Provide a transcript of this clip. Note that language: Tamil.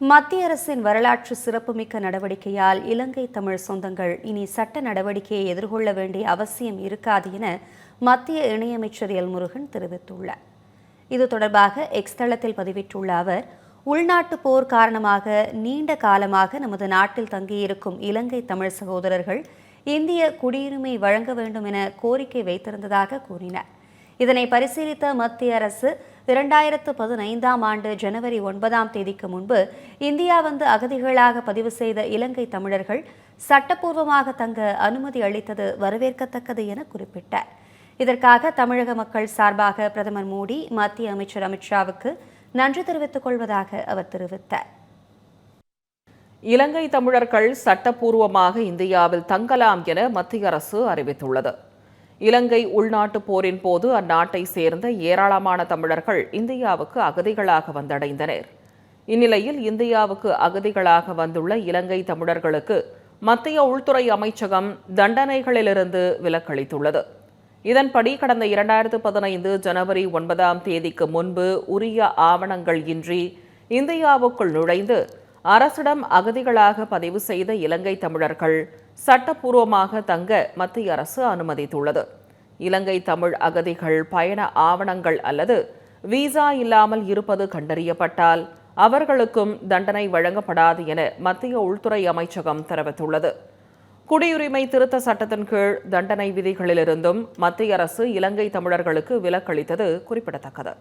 மத்திய அரசின் வரலாற்று சிறப்புமிக்க நடவடிக்கையால் இலங்கை தமிழ் சொந்தங்கள் இனி சட்ட நடவடிக்கையை எதிர்கொள்ள வேண்டிய அவசியம் இருக்காது என மத்திய இணையமைச்சர் எல் முருகன் தெரிவித்துள்ளார். இது தொடர்பாக எக்ஸ் தளத்தில் பதிவிட்டுள்ள அவர் உள்நாட்டு போர் காரணமாக நீண்ட காலமாக நமது நாட்டில் தங்கியிருக்கும் இலங்கை தமிழ் சகோதரர்கள் இந்திய குடியுரிமை வழங்க வேண்டும் என கோரிக்கை வைத்திருந்ததாக கூறினார். இதனை பரிசீலித்த மத்திய அரசு இரண்டாயிரத்து பதினைந்தாம் ஆண்டு ஜனவரி ஒன்பதாம் தேதிக்கு முன்பு இந்தியா வந்து அகதிகளாக பதிவு செய்த இலங்கை தமிழர்கள் சட்டப்பூர்வமாக தங்க அனுமதி அளித்தது வரவேற்கத்தக்கது என குறிப்பிட்டார். இதற்காக தமிழக மக்கள் சார்பாக பிரதமர் மோடி மத்திய அமைச்சர் அமித்ஷாவுக்கு நன்றி தெரிவித்துக் கொள்வதாக அவர் தெரிவித்தார். இலங்கை தமிழர்கள் சட்டப்பூர்வமாக இந்தியாவில் தங்கலாம் என மத்திய அரசு அறிவித்துள்ளது. இலங்கை உள்நாட்டு போரின் போது அந்நாட்டை சேர்ந்த ஏராளமான தமிழர்கள் இந்தியாவுக்கு அகதிகளாக வந்தடைந்தனர். இந்நிலையில் இந்தியாவுக்கு அகதிகளாக வந்துள்ள இலங்கை தமிழர்களுக்கு மத்திய உள்துறை அமைச்சகம் தண்டனைகளிலிருந்து விலக்களித்துள்ளது. இதன்படி கடந்த இரண்டாயிரத்து பதினைந்து ஜனவரி ஒன்பதாம் தேதிக்கு முன்பு உரிய ஆவணங்கள் இன்றி இந்தியாவுக்குள் நுழைந்து அரசிடம் அகதிகளாக பதிவு செய்த இலங்கை தமிழர்கள் சட்டப்பூர்வமாக தங்க மத்திய அரசு அனுமதித்துள்ளது. இலங்கை தமிழ் அகதிகள் பயண ஆவணங்கள் அல்லது விசா இல்லாமல் இருப்பது கண்டறியப்பட்டால் அவர்களுக்கும் தண்டனை வழங்கப்படாது என மத்திய உள்துறை அமைச்சகம் தெரிவித்துள்ளது. குடியுரிமை திருத்த சட்டத்தின் கீழ் தண்டனை விதிகளிலிருந்தும் மத்திய அரசு இலங்கை தமிழர்களுக்கு விலக்களித்தது குறிப்பிடத்தக்கது.